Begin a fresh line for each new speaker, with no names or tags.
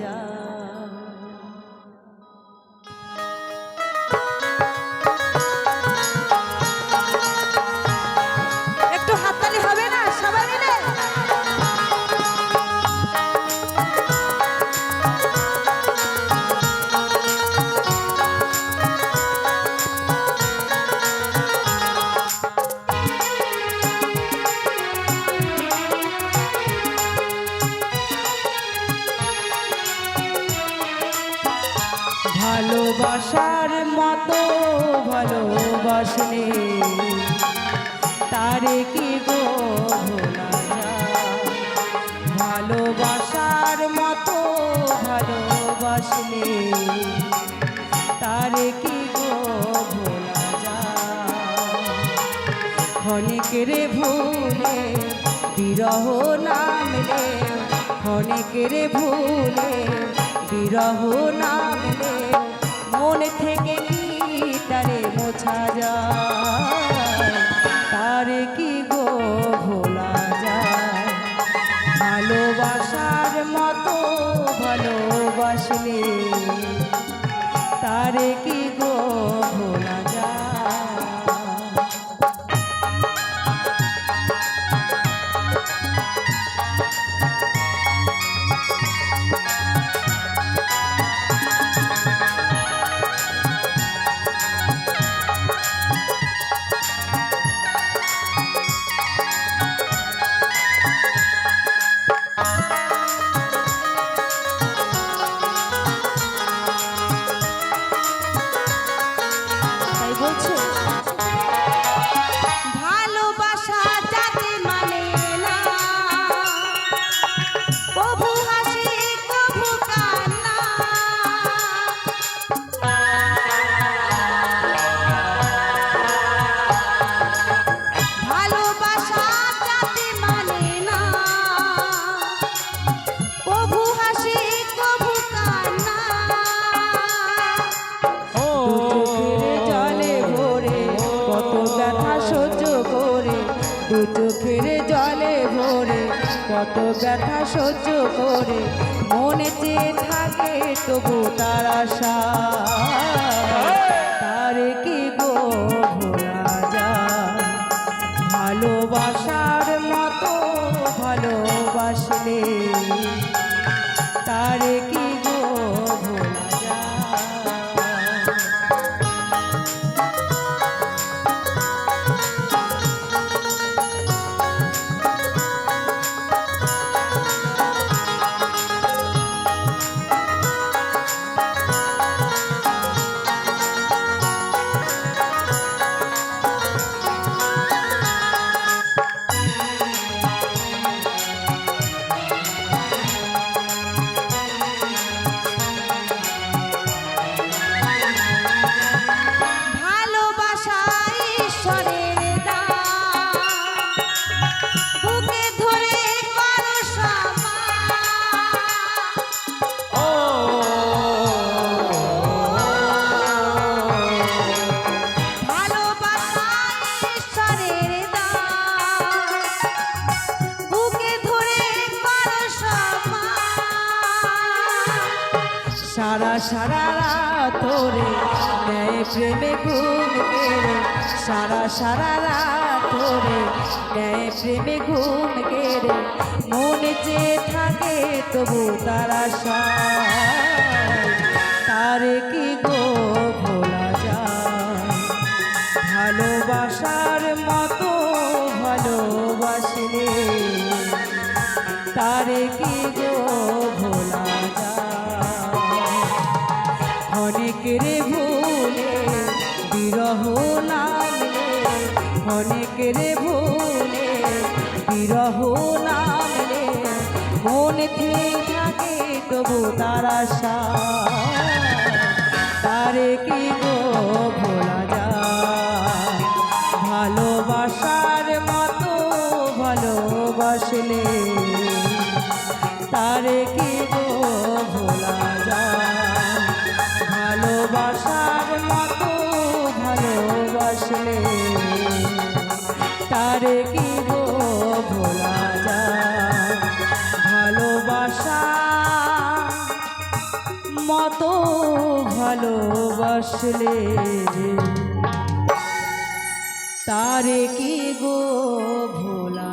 যায় ভালোবাসার মতো ভালোবাসলে তারে কি গো ভোলা ভালোবাসার মতো ভালোবাসলে তারে কি গো ভোলা যায়? ক্ষণিকের ভুলে বিরহ নামলে, ক্ষণিকের ভুলে বিরহ নামলে মন থেকে কি তারে মোছা যায়, তারে কি গো ভোলা যায়? ভালোবাসার মতো ভালোবাসলে তারে কি দু ফিরে জলে ভরে কত ব্যথা সহ্য করে দু চোখের জলে ভরে কত ব্যথা সহ্য করে মনে চেয়ে থাকে তবু তার আশা। তার কি গো সারা সারা রাত ধরে নেয় প্রেমে ঘুম কেড়ে, সারা সারা রাত ধরে নেয় প্রেমে ঘুম কেড়ে, মনে চেয়ে থাকে তবু তারা তারে কি গো ভোলা যায়? ভালোবাসার মতো ভালোবাসলে তারে কি গো অনেকের ভুলে, বিরহ নামলে অনেকের ভুলে, বিরহ নামলে মনে থাকে তবু তারা তারে কি গো ভোলা? ভালোবাসলে তারে কি গো ভোলা